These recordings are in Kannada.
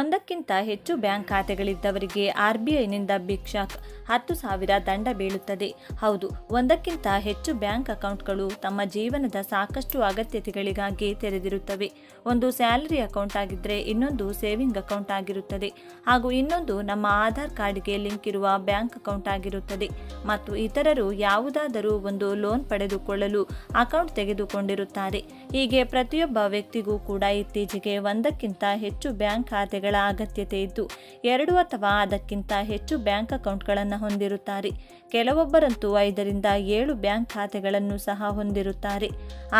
ಒಂದಕ್ಕಿಂತ ಹೆಚ್ಚು ಬ್ಯಾಂಕ್ ಖಾತೆಗಳಿದ್ದವರಿಗೆ ಆರ್ಬಿಐನಿಂದ ಭಿಕ್ಷಾ ಶಾಕ್ ಹತ್ತು ಸಾವಿರ ದಂಡ ಬೀಳುತ್ತದೆ. ಹೌದು, ಒಂದಕ್ಕಿಂತ ಹೆಚ್ಚು ಬ್ಯಾಂಕ್ ಅಕೌಂಟ್ಗಳು ತಮ್ಮ ಜೀವನದ ಸಾಕಷ್ಟು ಅಗತ್ಯತೆಗಳಿಗಾಗಿ ತೆರೆದಿರುತ್ತವೆ. ಒಂದು ಸ್ಯಾಲರಿ ಅಕೌಂಟ್ ಆಗಿದ್ದರೆ ಇನ್ನೊಂದು ಸೇವಿಂಗ್ ಅಕೌಂಟ್ ಆಗಿರುತ್ತದೆ. ಹಾಗೂ ಇನ್ನೊಂದು ನಮ್ಮ ಆಧಾರ್ ಕಾರ್ಡ್ಗೆ ಲಿಂಕ್ ಇರುವ ಬ್ಯಾಂಕ್ ಅಕೌಂಟ್ ಆಗಿರುತ್ತದೆ. ಮತ್ತು ಇತರರು ಯಾವುದಾದರೂ ಒಂದು ಲೋನ್ ಪಡೆದುಕೊಳ್ಳಲು ಅಕೌಂಟ್ ತೆಗೆದುಕೊಂಡಿರುತ್ತಾರೆ. ಹೀಗೆ ಪ್ರತಿಯೊಬ್ಬ ವ್ಯಕ್ತಿಗೂ ಕೂಡ ಇತ್ತೀಚೆಗೆ ಒಂದಕ್ಕಿಂತ ಹೆಚ್ಚು ಬ್ಯಾಂಕ್ ಖಾತೆಗಳ ಅಗತ್ಯತೆ ಇದ್ದು, ಎರಡು ಅಥವಾ ಅದಕ್ಕಿಂತ ಹೆಚ್ಚು ಬ್ಯಾಂಕ್ ಅಕೌಂಟ್ಗಳನ್ನು ಹೊಂದಿರುತ್ತಾರೆ. ಕೆಲವೊಬ್ಬರಂತೂ ಐದರಿಂದ ಏಳು ಬ್ಯಾಂಕ್ ಖಾತೆಗಳನ್ನು ಸಹ ಹೊಂದಿರುತ್ತಾರೆ.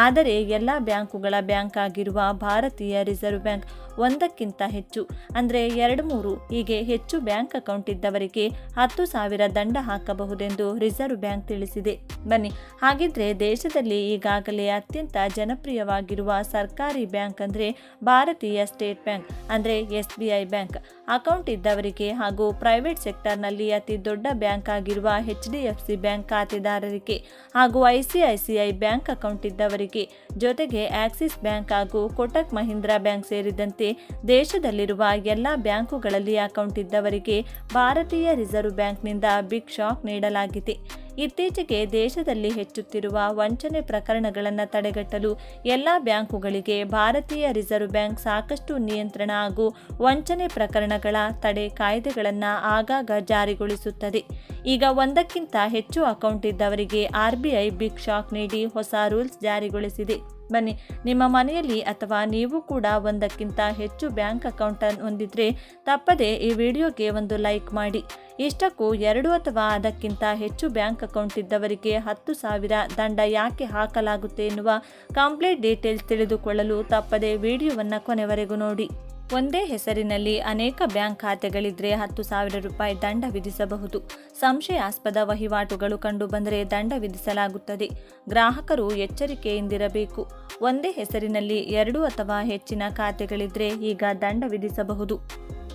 ಆದರೆ ಎಲ್ಲ ಬ್ಯಾಂಕುಗಳ ಬ್ಯಾಂಕ್ ಆಗಿರುವ ಭಾರತೀಯ ರಿಸರ್ವ್ ಬ್ಯಾಂಕ್ ಒಂದಕ್ಕಿಂತ ಹೆಚ್ಚು, ಅಂದರೆ ಎರಡು ಮೂರು ಹೀಗೆ ಹೆಚ್ಚು ಬ್ಯಾಂಕ್ ಅಕೌಂಟ್ ಇದ್ದವರಿಗೆ ಹತ್ತು ಸಾವಿರ ದಂಡ ಹಾಕಬಹುದೆಂದು ರಿಸರ್ವ್ ಬ್ಯಾಂಕ್ ತಿಳಿಸಿದೆ. ಬನ್ನಿ, ಹಾಗಿದ್ರೆ ದೇಶದಲ್ಲಿ ಈಗಾಗಲೇ ಅತ್ಯಂತ ಜನಪ್ರಿಯವಾಗಿರುವ ಸರ್ಕಾರಿ ಬ್ಯಾಂಕ್ ಅಂದರೆ ಭಾರತೀಯ ಸ್ಟೇಟ್ ಬ್ಯಾಂಕ್, ಅಂದರೆ S B I bank. Account ಇದ್ದವರಿಗೆ ಹಾಗೂ ಪ್ರೈವೇಟ್ ಸೆಕ್ಟರ್ನಲ್ಲಿ ಅತಿ ದೊಡ್ಡ ಬ್ಯಾಂಕ್ ಆಗಿರುವ ಎಚ್ ಡಿ ಸಿ ಬ್ಯಾಂಕ್ ಖಾತೆದಾರರಿಗೆ ಹಾಗೂ ಐಸಿಐಸಿಐ ಬ್ಯಾಂಕ್ ಅಕೌಂಟ್ ಇದ್ದವರಿಗೆ ಜೊತೆಗೆ ಆಕ್ಸಿಸ್ ಬ್ಯಾಂಕ್ ಹಾಗೂ ಕೋಟಕ್ ಮಹೀಂದ್ರಾ ಬ್ಯಾಂಕ್ ಸೇರಿದಂತೆ ದೇಶದಲ್ಲಿರುವ ಎಲ್ಲ ಬ್ಯಾಂಕುಗಳಲ್ಲಿ ಅಕೌಂಟ್ ಇದ್ದವರಿಗೆ ಭಾರತೀಯ ರಿಸರ್ವ್ ಬ್ಯಾಂಕ್ನಿಂದ ಬಿಗ್ ಶಾಕ್ ನೀಡಲಾಗಿದೆ. ಇತ್ತೀಚೆಗೆ ದೇಶದಲ್ಲಿ ಹೆಚ್ಚುತ್ತಿರುವ ವಂಚನೆ ಪ್ರಕರಣಗಳನ್ನು ತಡೆಗಟ್ಟಲು ಎಲ್ಲ ಬ್ಯಾಂಕುಗಳಿಗೆ ಭಾರತೀಯ ರಿಸರ್ವ್ ಬ್ಯಾಂಕ್ ಸಾಕಷ್ಟು ನಿಯಂತ್ರಣ ಹಾಗೂ ವಂಚನೆ ಪ್ರಕರಣಗಳ ತಡೆ ಕಾಯ್ದೆಗಳನ್ನು ಆಗಾಗ ಜಾರಿಗೊಳಿಸುತ್ತದೆ. ಈಗ ಒಂದಕ್ಕಿಂತ ಹೆಚ್ಚು ಅಕೌಂಟ್ ಇದ್ದವರಿಗೆ ಆರ್ಬಿಐ ಬಿಗ್ ಶಾಕ್ ನೀಡಿ ಹೊಸ ರೂಲ್ಸ್ ಜಾರಿಗೊಳಿಸಿದೆ. ಬನ್ನಿ ನಿಮ್ಮ ಮನೆಯಲ್ಲಿ ಅಥವಾ ನೀವು ಕೂಡ ಒಂದಕ್ಕಿಂತ ಹೆಚ್ಚು ಬ್ಯಾಂಕ್ ಅಕೌಂಟ್ ಹೊಂದಿದ್ರೆ ತಪ್ಪದೆ ಈ ವಿಡಿಯೋಗೆ ಒಂದು ಲೈಕ್ ಮಾಡಿ. ಇಷ್ಟಕ್ಕೂ ಎರಡು ಅಥವಾ ಅದಕ್ಕಿಂತ ಹೆಚ್ಚು ಬ್ಯಾಂಕ್ ಅಕೌಂಟ್ ಇದ್ದವರಿಗೆ ಹತ್ತು ಸಾವಿರ ದಂಡ ಯಾಕೆ ಹಾಕಲಾಗುತ್ತೆ ಎನ್ನುವ ಕಂಪ್ಲೀಟ್ ಡೀಟೇಲ್ಸ್ ತಿಳಿದುಕೊಳ್ಳಲು ತಪ್ಪದೆ ವಿಡಿಯೋವನ್ನು ಕೊನೆವರೆಗೂ ನೋಡಿ. ಒಂದೇ ಹೆಸರಿನಲ್ಲಿ ಅನೇಕ ಬ್ಯಾಂಕ್ ಖಾತೆಗಳಿದ್ರೆ ಹತ್ತು ಸಾವಿರ ರೂಪಾಯಿ ದಂಡ ವಿಧಿಸಬಹುದು. ಸಂಶಯಾಸ್ಪದ ವಹಿವಾಟುಗಳು ಕಂಡುಬಂದರೆ ದಂಡ ವಿಧಿಸಲಾಗುತ್ತದೆ. ಗ್ರಾಹಕರು ಎಚ್ಚರಿಕೆಯಿಂದಿರಬೇಕು. ಒಂದೇ ಹೆಸರಿನಲ್ಲಿ ಎರಡು ಅಥವಾ ಹೆಚ್ಚಿನ ಖಾತೆಗಳಿದ್ರೆ ಈಗ ದಂಡ ವಿಧಿಸಬಹುದು.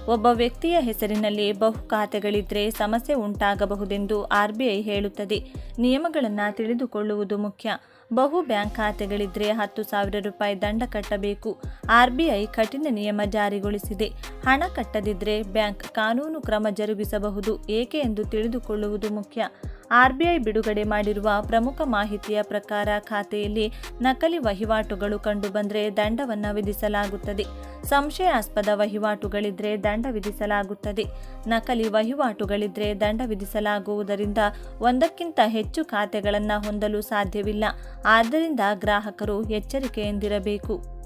ಒಬ್ಬ ವ್ಯಕ್ತಿಯ ಹೆಸರಿನಲ್ಲಿ ಬಹು ಖಾತೆಗಳಿದ್ರೆ ಸಮಸ್ಯೆ ಉಂಟಾಗಬಹುದೆಂದು ಆರ್ಬಿಐ ಹೇಳುತ್ತದೆ. ನಿಯಮಗಳನ್ನು ತಿಳಿದುಕೊಳ್ಳುವುದು ಮುಖ್ಯ. ಬಹು ಬ್ಯಾಂಕ್ ಖಾತೆಗಳಿದ್ರೆ ಹತ್ತು ಸಾವಿರ ರೂಪಾಯಿ ದಂಡ ಕಟ್ಟಬೇಕು. ಆರ್ಬಿಐ ಕಠಿಣ ನಿಯಮ ಜಾರಿಗೊಳಿಸಿದೆ. ಹಣ ಕಟ್ಟದಿದ್ರೆ ಬ್ಯಾಂಕ್ ಕಾನೂನು ಕ್ರಮ ಜರುಗಿಸಬಹುದು. ಏಕೆ ಎಂದು ತಿಳಿದುಕೊಳ್ಳುವುದು ಮುಖ್ಯ. ಆರ್ಬಿಐ ಬಿಡುಗಡೆ ಮಾಡಿರುವ ಪ್ರಮುಖ ಮಾಹಿತಿಯ ಪ್ರಕಾರ ಖಾತೆಯಲ್ಲಿ ನಕಲಿ ವಹಿವಾಟುಗಳು ಕಂಡುಬಂದರೆ ದಂಡವನ್ನು ವಿಧಿಸಲಾಗುತ್ತದೆ. ಸಂಶಯಾಸ್ಪದ ವಹಿವಾಟುಗಳಿದ್ರೆ ದಂಡ ವಿಧಿಸಲಾಗುತ್ತದೆ. ನಕಲಿ ವಹಿವಾಟುಗಳಿದ್ರೆ ದಂಡ ವಿಧಿಸಲಾಗುವುದರಿಂದ ಒಂದಕ್ಕಿಂತ ಹೆಚ್ಚು ಖಾತೆಗಳನ್ನು ಹೊಂದಲು ಸಾಧ್ಯವಿಲ್ಲ. ಆದ್ದರಿಂದ ಗ್ರಾಹಕರು ಎಚ್ಚರಿಕೆಯಿಂದಿರಬೇಕು.